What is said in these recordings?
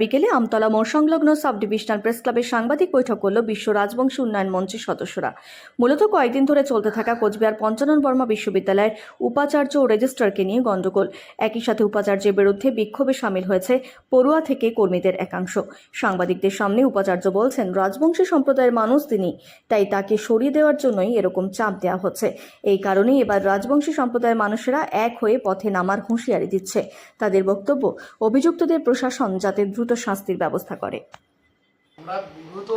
বিকেলে আমতলা মোড় সংলগ্ন সাব ডিভিশনাল প্রেস ক্লাবের সাংবাদিক বৈঠক করল বিশ্ব রাজবংশী উন্নয়ন মঞ্চের সদস্যরা। মূলত কয়েকদিন ধরে চলতে থাকা কোচবিহার পঞ্চানন বর্মা বিশ্ববিদ্যালয়ের উপাচার্য ও রেজিস্ট্রারকে নিয়ে গণ্ডগোল। একই সাথে উপাচার্যের বিরুদ্ধে বিক্ষোভে সামিল হয়েছে পড়ুয়া থেকে কর্মীদের একাংশ। সাংবাদিকদের সামনে উপাচার্য বলছেন, রাজবংশী সম্প্রদায়ের মানুষ তিনি, তাই তাকে সরিয়ে দেওয়ার জন্যই এরকম চাপ দেওয়া হচ্ছে। এই কারণেই এবার রাজবংশী সম্প্রদায়ের মানুষেরা এক হয়ে পথে নামার হুঁশিয়ারি দিচ্ছে। তাদের বক্তব্য, অভিযুক্তদের প্রশাসন যাতে দ্রুত শাস্তির ব্যবস্থা করে। আমরা বিগত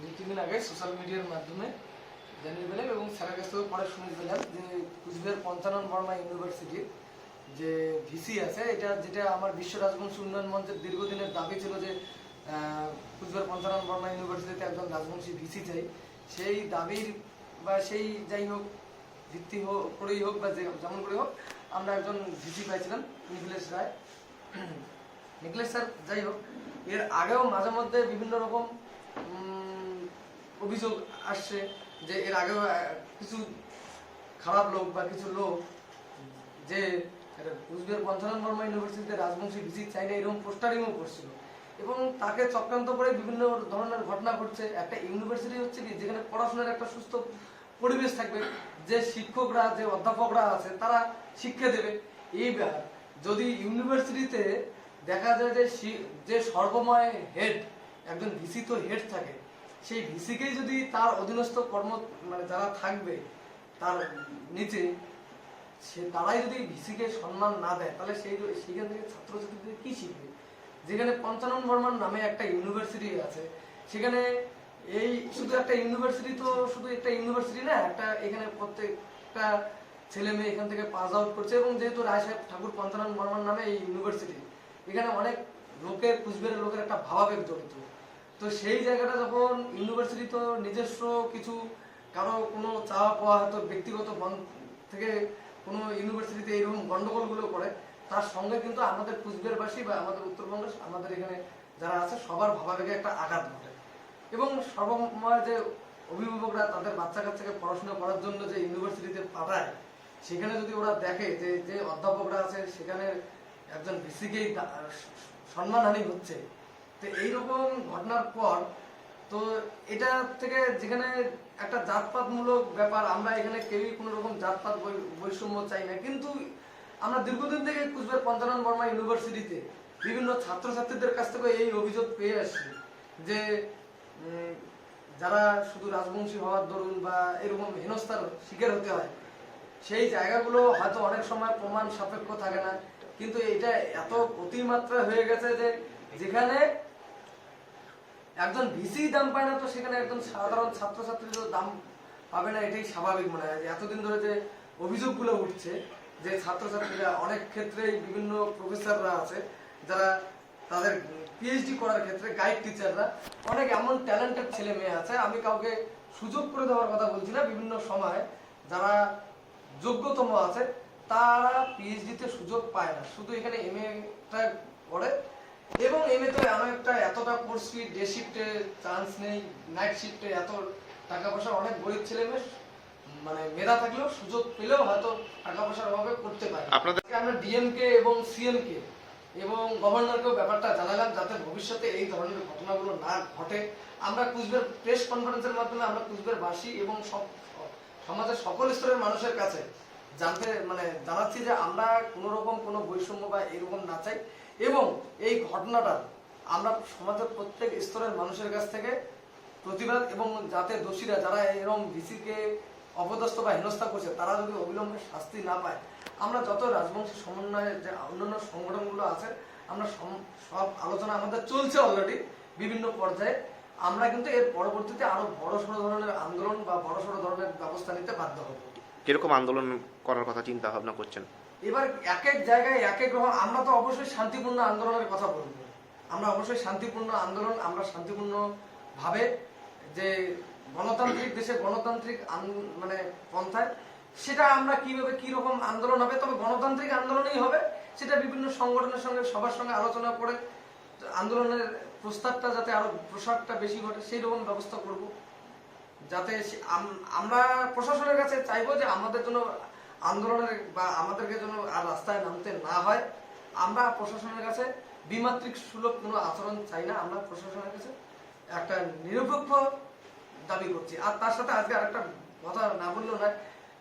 দুই তিন দিন আগে সোশ্যাল মিডিয়ার মাধ্যমে জানিয়ে পেলাম এবং স্যারের কাছ থেকেও পরে শুনে পেলাম যে কুচবিহার পঞ্চানন বর্মা ইউনিভার্সিটির যে ভিসি আছে, এটা যেটা আমার বিশ্ব রাজবংশী উন্নয়ন মঞ্চের দীর্ঘদিনের দাবি ছিল যে কুচবিহার পঞ্চানন বর্মা ইউনিভার্সিটিতে একজন রাজবংশী ভিসি চাই। সেই দাবির বা সেই যাই হোক, ভিত্তি হোক, করেই হোক বা যেমন করে হোক, আমরা একজন ভিসি পাইছিলাম, নিখিলেশ রায়। নিখিলেশ স্যার, যাই হোক, এর আগেও মাঝে মধ্যে বিভিন্ন রকম অভিযোগ আসছে যে এর আগেও কিছু খারাপ লোক বা কিছু লোক যে কুচবিহার পঞ্চানন বর্মা ইউনিভার্সিটিতে রাজবংশী ভিজিট চাই না, এরকম পোস্টারিংও করছিল। এবং তাকে চক্রান্ত করে বিভিন্ন ধরনের ঘটনা ঘটছে। একটা ইউনিভার্সিটি হচ্ছে কি, যেখানে পড়াশোনার একটা সুস্থ পরিবেশ থাকবে, যে শিক্ষকরা, যে অধ্যাপকরা আছে, তারা শিক্ষা দেবে। এইবার যদি ইউনিভার্সিটিতে দেখা যায় যে যে সর্বময় হেড একজন ভিসি তো হেড থাকে, সেই ভিসিকেই যদি তার অধীনস্থ কর্ম মানে যারা থাকবে, তার নিচে, সে, তারাই যদি ভিসিকে সম্মান না দেয়, তাহলে সেই সেখান থেকে ছাত্রছাত্রীদের কী শিখবে? যেখানে পঞ্চানন বর্মান নামে একটা ইউনিভার্সিটি আছে, সেখানে এই শুধু একটা ইউনিভার্সিটি তো শুধু একটা ইউনিভার্সিটি না, একটা এখানে প্রত্যেকটা ছেলে মেয়ে এখান থেকে পাস আউট করছে, এবং যেহেতু রায় সাহেব ঠাকুর পঞ্চানন বর্মান নামে এই ইউনিভার্সিটি এখানে অনেক লোকের, কুচবিহারের লোকের একটা ভাবাবেগ জড়িত। তো সেই জায়গাটা যখন ইউনিভার্সিটি তো নিজস্ব কিছু, কারও কোনো চাওয়া পাওয়া হয়তো ব্যক্তিগত থেকে কোনো ইউনিভার্সিটিতে এইরকম গন্ডগোলগুলো করে, তার সঙ্গে কিন্তু আমাদের কুচবিহারবাসী বা আমাদের উত্তরবঙ্গের আমাদের এখানে যারা আছে, সবার ভাবাবেগে একটা আঘাত ঘটে। এবং সর্বময় যে অভিভাবকরা তাদের বাচ্চা কাচ্চাকে পড়াশোনা করার জন্য যে ইউনিভার্সিটিতে পাঠায়, সেখানে যদি ওরা দেখে যে যে অধ্যাপকরা আছে, সেখানে একজন ভিসিকেই সম্মানহানি হচ্ছে। তো এইরকম ঘটনার পর, তো এটা থেকে যেখানে একটা জাতপাতমূলক ব্যাপার, আমরা এখানে কেউই কোনো রকম জাতপাত বৈষম্য চাই না। কিন্তু আমরা দীর্ঘদিন থেকে কুচবিহার পঞ্চানন বর্মা ইউনিভার্সিটিতে বিভিন্ন ছাত্রছাত্রীদের কাছ থেকে এই অভিযোগ পেয়ে আসছি যে যারা শুধু রাজবংশী হওয়ার দরুন বা এরকম হেনস্থার শিকার হতে হয়, সেই জায়গাগুলো হয়তো অনেক সময় প্রমাণ সাপেক্ষ থাকে না। কিন্তু এটা এত অতিমাত্রা হয়ে গেছে যে যেখানে একজন ভিসি দাম পায় না, তো সেখানে একজন সাধারণ ছাত্রছাত্রী তো দাম পাবে না, এটাই স্বাভাবিক মনে হয়। এতদিন ধরে যে অভিযোগগুলো উঠছে যে ছাত্রছাত্রীরা অনেক ক্ষেত্রেই বিভিন্ন প্রফেসররা আছে, যারা তাদের পিএইচডি করার ক্ষেত্রে গাইড টিচাররা অনেক এমন ট্যালেন্টেড ছেলে মেয়ে আছে, আমি কাউকে সুযোগ করে দেওয়ার কথা বলছি না। বিভিন্ন সময় যারা যোগ্যতম আছে তারা পিএইচডিতে সুযোগ পায় না। শুধু এখানে এম এটা করে। এবং এম এ তো এমন একটা এতটা কোর্সি ডে শিফটে চান্স নেই নাইট শিফটে এত টাকা পয়সা অনেক গরিব ছেলে মেয়ে মানে মেধা থাকলেও সুযোগ পেলেও হয়তো টাকা পয়সার অভাবে করতে পারে। আপনাদের- আমরা ডিএমকে এবং সিএমকে এবং গভর্নরকেও ব্যাপারটা জানালাম যাতে ভবিষ্যতে এই ধরনের ঘটনাগুলো না ঘটে। আমরা কুচবিহার প্রেস কনফারেন্সের মাধ্যমে আমরা কুচবিহারবাসী এবং সব সমাজের সকল স্তরের মানুষের কাছে জানতে মানে জানাচ্ছি যে আমরা কোনো রকম কোনো বৈষম্য বা এরকম না চাই। এবং এই ঘটনাটা আমরা সমাজের প্রত্যেক স্তরের মানুষের কাছ থেকে প্রতিবাদ এবং যাতে দোষীরা যারা এরকম ভিসিকে অপদস্থ বা হেনস্থা করছে, তারা যদি অবিলম্বে শাস্তি না পায়, আমরা যত রাজবংশী সমন্বয়ে যে অন্যান্য সংগঠনগুলো আছে, আমরা সব আলোচনা আমাদের চলছে অলরেডি বিভিন্ন পর্যায়ে। আমরা কিন্তু এর পরবর্তীতে আরও বড় সড়ো ধরনের আন্দোলন বা বড় সড়ো ধরনের ব্যবস্থা নিতে বাধ্য হব। কীরকম আন্দোলন করার কথা চিন্তা ভাবনা করছেন? এবার এক এক জায়গায় এক এক রকম, আমরা তো অবশ্যই শান্তিপূর্ণ আন্দোলনের কথা বলব। আমরা অবশ্যই শান্তিপূর্ণ আন্দোলন, আমরা শান্তিপূর্ণ ভাবে যে গণতান্ত্রিক দেশে গণতান্ত্রিক মানে পন্থায়, সেটা আমরা কীভাবে কি রকম আন্দোলন হবে? তবে গণতান্ত্রিক আন্দোলনই হবে। সেটা বিভিন্ন সংগঠনের সঙ্গে, সবার সঙ্গে আলোচনা করে আন্দোলনের প্রস্তাবটা যাতে আরও প্রসারটা বেশি ঘটে সেই রকম ব্যবস্থা করব। যাতে আমরা প্রশাসনের কাছে চাইব যে আমাদের জন্য আন্দোলনের বা আমাদেরকে যেন আর রাস্তায় নামতে না হয়। আমরা প্রশাসনের কাছে বিমাত্রিক সুলভ কোনো আচরণ চাই না। আমরা প্রশাসনের কাছে একটা নিরপেক্ষ দাবি করছি। আর তার সাথে আজকে আরেকটা কথা না বললেও না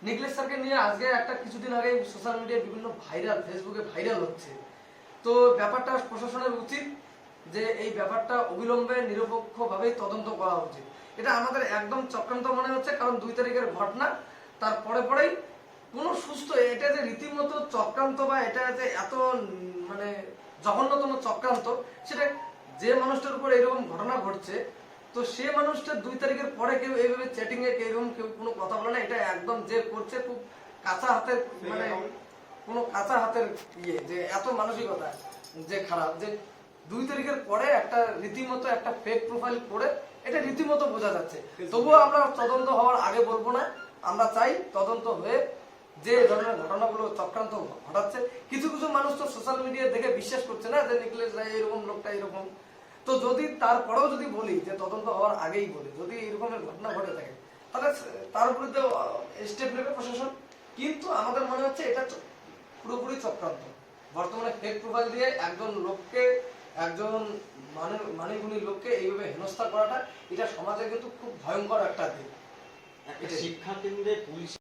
নিকলেশ স্যারকে নিয়ে আজকে একটা কিছুদিন আগে সোশ্যাল মিডিয়ায় বিভিন্ন ভাইরাল ফেসবুকে ভাইরাল হচ্ছে। তো ব্যাপারটা প্রশাসনের উচিত যে এই ব্যাপারটা অবিলম্বে নিরপেক্ষভাবেই তদন্ত করা উচিত। এটা আমাদের একদম চক্রান্ত মনে হচ্ছে, কারণ দুই তারিখের ঘটনা। তার পরে পরেই কোনো সুস্থ, এটা যে রীতিমতো চক্রান্ত বা এটা যে এত মানে জঘন্যতম চক্রান্ত, সেটা যে মানুষটার উপর এরকম ঘটনা ঘটছে, তো সে মানুষটা দুই তারিখের পরে কেউ এইভাবে চ্যাটিং এ এরকম কেউ কোনো কথা বলে না, এটা একদম যে করছে খুব কাঁচা হাতের মানে কোনো কাঁচা হাতের ইয়ে যে এত মানসিকতা, যে খারাপ, যে দুই তারিখের পরে একটা রীতিমতো একটা ফেক প্রোফাইল করে এটা রীতিমতো বোঝা যাচ্ছে। তবুও আমরা তদন্ত হওয়ার আগে বলব না আমরা চাই তদন্ত হয়ে যে ধরনের ঘটনাগুলো চক্রান্ত ঘটাচ্ছে। কিছু কিছু মানুষ তো সোশ্যাল মিডিয়া দেখে বিশ্বাস করছে না যে নিকলেশ রায় এরকম লোকটা এরকম তো যদি তারপরেও যদি বলি যে তদন্ত হওয়ার আগেই বলি যদি এরকমের ঘটনা ঘটে থাকে তাহলে তার বিরুদ্ধে স্টেপ নেবে প্রশাসন। কিন্তু আমাদের মনে হচ্ছে এটা পুরোপুরি চক্রান্ত। বর্তমানে ফেক প্রোফাইল দিয়ে একজন লোককে একজন মানে মানেগুণী লোককে এইভাবে হেনস্থা করাটা, এটা সমাজে কিন্তু খুব ভয়ঙ্কর একটা দিক। একটা শিক্ষা কেন্দ্রে পুলিশ